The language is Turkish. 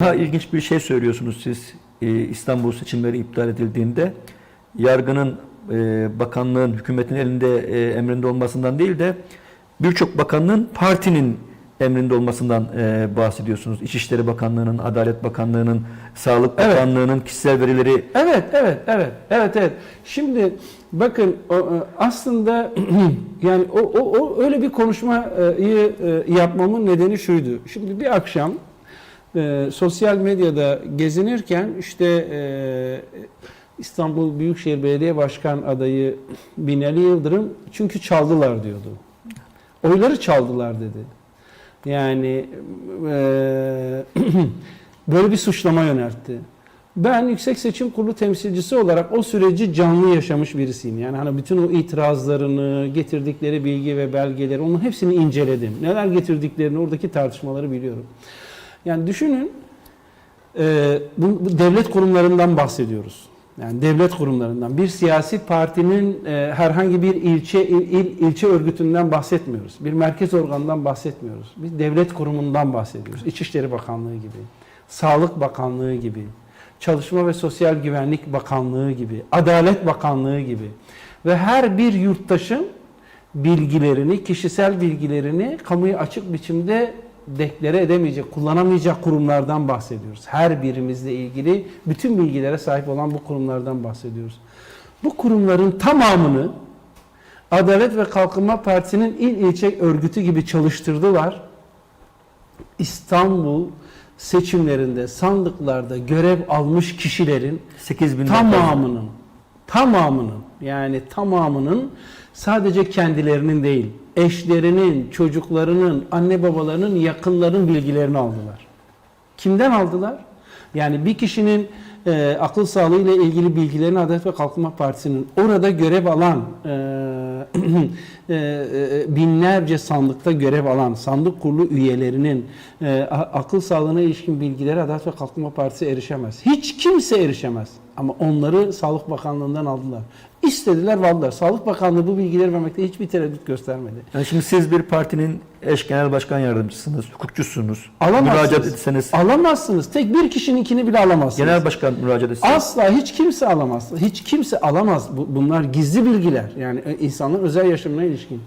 Daha ilginç bir şey söylüyorsunuz siz e, İstanbul seçimleri iptal edildiğinde yargının e, bakanlığın hükümetin elinde e, emrinde olmasından değil de birçok bakanlığın partinin emrinde olmasından e, bahsediyorsunuz. İçişleri Bakanlığı'nın, Adalet Bakanlığı'nın, Sağlık Evet. Bakanlığı'nın kişisel verileri Evet, evet, evet, evet, evet. Şimdi bakın o, aslında yani o, o, o öyle bir konuşmayı yapmamın nedeni şuydu. Şimdi bir akşam e, sosyal medyada gezinirken işte e, İstanbul Büyükşehir Belediye Başkan adayı Binali Yıldırım çünkü çaldılar diyordu. Oyları çaldılar dedi. Yani e, böyle bir suçlama yöneltti. Ben Yüksek Seçim Kurulu temsilcisi olarak o süreci canlı yaşamış birisiyim. Yani hani bütün o itirazlarını, getirdikleri bilgi ve belgeleri, onun hepsini inceledim. Neler getirdiklerini, oradaki tartışmaları biliyorum. Yani düşünün, e, bu, bu devlet kurumlarından bahsediyoruz. Yani devlet kurumlarından. Bir siyasi partinin e, herhangi bir ilçe il, il- ilçe örgütünden bahsetmiyoruz. Bir merkez organından bahsetmiyoruz. Bir devlet kurumundan bahsediyoruz. İçişleri Bakanlığı gibi, Sağlık Bakanlığı gibi, Çalışma ve Sosyal Güvenlik Bakanlığı gibi, Adalet Bakanlığı gibi ve her bir yurttaşın bilgilerini, kişisel bilgilerini kamuya açık biçimde deklare edemeyecek, kullanamayacak kurumlardan bahsediyoruz. Her birimizle ilgili bütün bilgilere sahip olan bu kurumlardan bahsediyoruz. Bu kurumların tamamını Adalet ve Kalkınma Partisi'nin il ilçe örgütü gibi çalıştırdılar. İstanbul seçimlerinde sandıklarda görev almış kişilerin 8 bin tamamının tamamının yani tamamının sadece kendilerinin değil eşlerinin, çocuklarının, anne babalarının, yakınlarının bilgilerini aldılar. Kimden aldılar? Yani bir kişinin e, akıl sağlığı ile ilgili bilgilerini Adalet ve Kalkınma Partisi'nin orada görev alan e, e, e, binlerce sandıkta görev alan sandık kurulu üyelerinin e, akıl sağlığına ilişkin bilgileri Adalet ve Kalkınma Partisi erişemez. Hiç kimse erişemez. Ama onları Sağlık Bakanlığı'ndan aldılar. İstediler aldılar. Sağlık Bakanlığı bu bilgileri vermekte hiçbir tereddüt göstermedi. Yani şimdi siz bir partinin eş genel başkan yardımcısınız, hukukçusunuz. Alamazsınız. Müracaat etseniz Alamazsınız. Tek bir kişininkini bile alamazsınız. genel başkan müracaat etseniz Asla hiç kimse alamaz. Hiç kimse alamaz. Bu- Bunlar gizli bilgiler. Yani insanların özel yaşamına ilişkin.